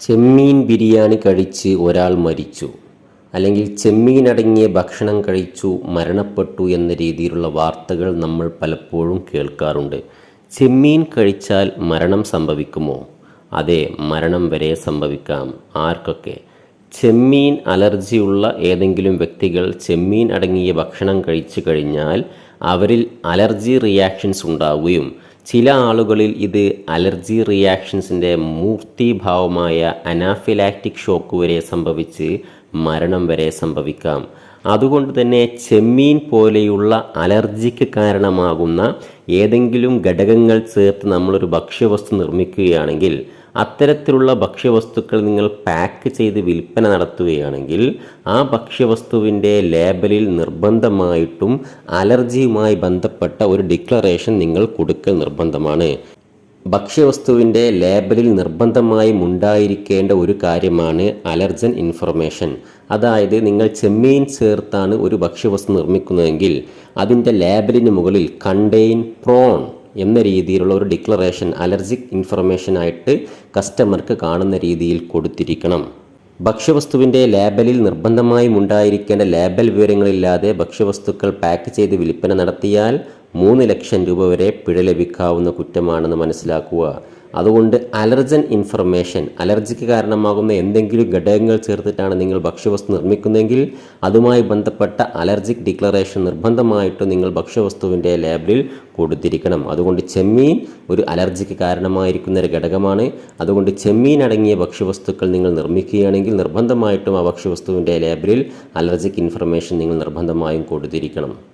ചെമ്മീൻ ബിരിയാണി കഴിച്ച് ഒരാൾ മരിച്ചു. അല്ലെങ്കിൽ ചെമ്മീൻ അടങ്ങിയ ഭക്ഷണം കഴിച്ചു മരണപ്പെട്ടു എന്ന രീതിയിലുള്ള വാർത്തകൾ നമ്മൾ പലപ്പോഴും കേൾക്കാറുണ്ട്. ചെമ്മീൻ കഴിച്ചാൽ മരണം സംഭവിക്കുമോ? അതെ മരണം വരെ സംഭവിക്കാം. ആർക്കൊക്കെ? ചെമ്മീൻ അലർജിയുള്ള ഏതെങ്കിലും വ്യക്തികൾ ചെമ്മീൻ അടങ്ങിയ ഭക്ഷണം കഴിച്ചു കഴിഞ്ഞാൽ അവരിൽ അലർജി റിയാക്ഷൻസ് ഉണ്ടാവുകയും ചില ആളുകളിൽ ഇത് അലർജി റിയാക്ഷൻസിന്റെ മൂർത്തിഭാവമായ അനാഫിലാക്റ്റിക് ഷോക്ക് വരെ സംഭവിച്ച് മരണം വരെ സംഭവിക്കാം. അതുകൊണ്ട് തന്നെ ചെമ്മീൻ പോലെയുള്ള അലർജിക്ക് കാരണമാകുന്ന ഏതെങ്കിലും ഘടകങ്ങൾ ചേർത്ത് നമ്മളൊരു ഭക്ഷ്യവസ്തു നിർമ്മിക്കുകയാണെങ്കിൽ അത്തരത്തിലുള്ള ഭക്ഷ്യവസ്തുക്കൾ നിങ്ങൾ പാക്ക് ചെയ്ത് വിൽപ്പന നടത്തുകയാണെങ്കിൽ ആ ഭക്ഷ്യവസ്തുവിന്റെ ലേബലിൽ നിർബന്ധമായിട്ടും അലർജിയുമായി ബന്ധപ്പെട്ട ഒരു ഡിക്ലറേഷൻ നിങ്ങൾ കൊടുക്കൽ നിർബന്ധമാണ്. ഭക്ഷ്യവസ്തുവിന്റെ ലേബലിൽ നിർബന്ധമായും ഉണ്ടായിരിക്കേണ്ട ഒരു കാര്യമാണ് അലർജൻ ഇൻഫർമേഷൻ. അതായത് നിങ്ങൾ ചെമ്മീൻ ചേർത്താണ് ഒരു ഭക്ഷ്യവസ്തു നിർമ്മിക്കുന്നതെങ്കിൽ അതിന്റെ ലേബലിന് മുകളിൽ കണ്ടെയ്ൻ പ്രോൺ എന്ന രീതിയിലുള്ള ഒരു ഡിക്ലറേഷൻ അലർജിക് ഇൻഫർമേഷനായിട്ട് കസ്റ്റമർക്ക് കാണുന്ന രീതിയിൽ കൊടുത്തിരിക്കണം. ഭക്ഷ്യവസ്തുവിന്റെ ലേബലിൽ നിർബന്ധമായും ഉണ്ടായിരിക്കേണ്ട ലേബൽ വിവരങ്ങളില്ലാതെ ഭക്ഷ്യവസ്തുക്കൾ പാക്ക് ചെയ്ത് വിൽപ്പന നടത്തിയാൽ മൂന്ന് ലക്ഷം രൂപ വരെ പിഴ ലഭിക്കാവുന്ന കുറ്റമാണെന്ന് മനസ്സിലാക്കുക. അതുകൊണ്ട് അലർജൻ ഇൻഫർമേഷൻ അലർജിക്ക് കാരണമാകുന്ന എന്തെങ്കിലും ഘടകങ്ങൾ ചേർത്തിട്ടാണ് നിങ്ങൾ ഭക്ഷ്യവസ്തു നിർമ്മിക്കുന്നതെങ്കിൽ അതുമായി ബന്ധപ്പെട്ട അലർജിക് ഡിക്ലറേഷൻ നിർബന്ധമായിട്ട് നിങ്ങൾ ഭക്ഷ്യവസ്തുവിന്റെ ലേബലിൽ കൊടുത്തിരിക്കണം. അതുകൊണ്ട് ചെമ്മീൻ ഒരു അലർജിക്ക് കാരണമായിരിക്കുന്ന ഒരു ഘടകമാണ്. അതുകൊണ്ട് ചെമ്മീൻ അടങ്ങിയ ഭക്ഷ്യവസ്തുക്കൾ നിങ്ങൾ നിർമ്മിക്കുകയാണെങ്കിൽ നിർബന്ധമായിട്ടും ആ ഭക്ഷ്യവസ്തുവിന്റെ ലേബലിൽ അലർജിക് ഇൻഫർമേഷൻ നിങ്ങൾ നിർബന്ധമായും കൊടുത്തിരിക്കണം.